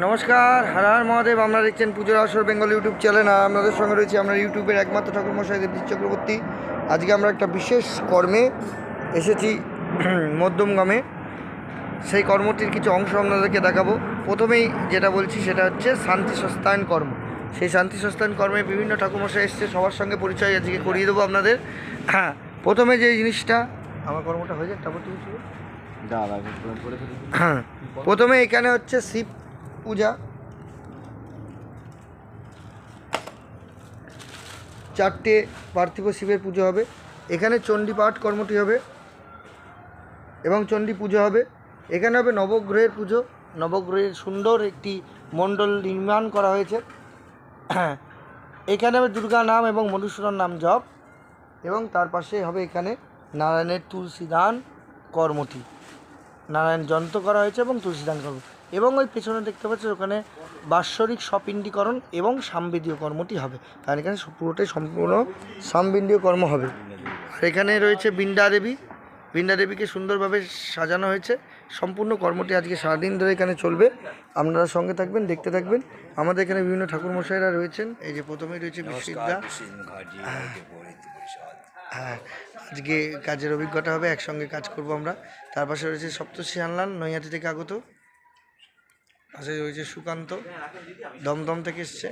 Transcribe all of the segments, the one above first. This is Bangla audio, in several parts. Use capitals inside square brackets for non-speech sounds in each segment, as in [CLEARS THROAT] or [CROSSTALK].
নমস্কার হার হার মহাদেব আপনারা দেখছেন পুজোর আসর বেঙ্গল ইউটিউব চ্যানেল আর আপনাদের সঙ্গে রয়েছে আমরা ইউটিউবের একমাত্র ঠাকুর মশাই দেবজিৎ চক্রবর্তী। আজকে আমরা একটা বিশেষ কর্মে এসেছি [CLEARS THROAT] মধ্যমগ্রামে সেই কর্মটির কিছু অংশ আপনাদেরকে দেখাবো। প্রথমেই যেটা বলছি সেটা হচ্ছে শান্তি সস্তায়ন কর্ম। সেই শান্তি সস্তায়ন কর্মে বিভিন্ন ঠাকুরমশাই এসছে সবার সঙ্গে পরিচয় আজকে করিয়ে দেবো আপনাদের। হ্যাঁ [CLEARS THROAT] প্রথমে যে জিনিসটা আমার কর্মটা হয়ে যায় তারপর তুমি হ্যাঁ [CLEARS THROAT] প্রথমে এখানে হচ্ছে শিব পূজা। চারটে পার্থিব শিবের পুজো হবে। এখানে চণ্ডী পাঠ কর্মটি হবে এবং চণ্ডী পুজো হবে। এখানে হবে নবগ্রহের পুজো। নবগ্রহের সুন্দর একটি মণ্ডল নির্মাণ করা হয়েছে। হ্যাঁ এখানে হবে দুর্গা নাম এবং মধুসূদন নাম জপ। এবং তার পাশে হবে এখানে নারায়ণের তুলসী দান কর্মটি। নারায়ণ যন্ত্র করা হয়েছে এবং তুলসীদান কর্ম এবং ওই পেছনে দেখতে পাচ্ছি ওখানে বাৎসরিক সপিণ্ডীকরণ এবং সামবেদীয় কর্মটি হবে। কারণ এখানে পুরোটাই সম্পূর্ণ সামবিন্দীয় কর্ম হবে। আর এখানে রয়েছে বিন্ডা দেবী। বিন্ডা দেবীকে সুন্দরভাবে সাজানো হয়েছে। সম্পূর্ণ কর্মটি আজকে সারাদিন ধরে এখানে চলবে। আপনারা সঙ্গে থাকবেন দেখতে থাকবেন। আমাদের এখানে বিভিন্ন ঠাকুরমশাইরা রয়েছেন। এই যে প্রথমেই রয়েছে বিশ্ববিদ্যা। হ্যাঁ। আজকে কাজের অভিজ্ঞতা হবে একসঙ্গে কাজ করব আমরা। তার পাশে রয়েছে সপ্তর্ষি আনলান নৈহাটি থেকে আগত। পাশে রয়েছে সুকান্ত, দমদম থেকে এসছে।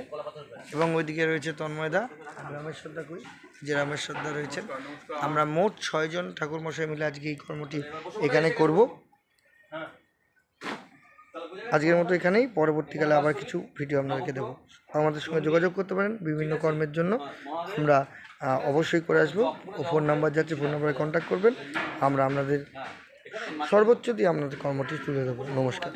এবং ওইদিকে রয়েছে তন্ময়দা রামেশ্বরদা কই যে রামেশ্বরদা রয়েছেন। আমরা মোট ছয়জন ঠাকুরমশাই মিলে আজকে এই কর্মটি এখানে করব। আজকের মতো এখানেই, পরবর্তীকালে আবার কিছু ভিডিও আপনাদেরকে দেবো। আমাদের সঙ্গে যোগাযোগ করতে পারেন বিভিন্ন কর্মের জন্য। আমরা অবশ্যই করে আসব। ও ফোন নাম্বার যাচ্ছে, ফোন নাম্বারে কন্ট্যাক্ট করবেন। আমরা আপনাদের সর্বোচ্চ দিয়ে আপনাদের কর্মটি তুলে দেবো নমস্কার।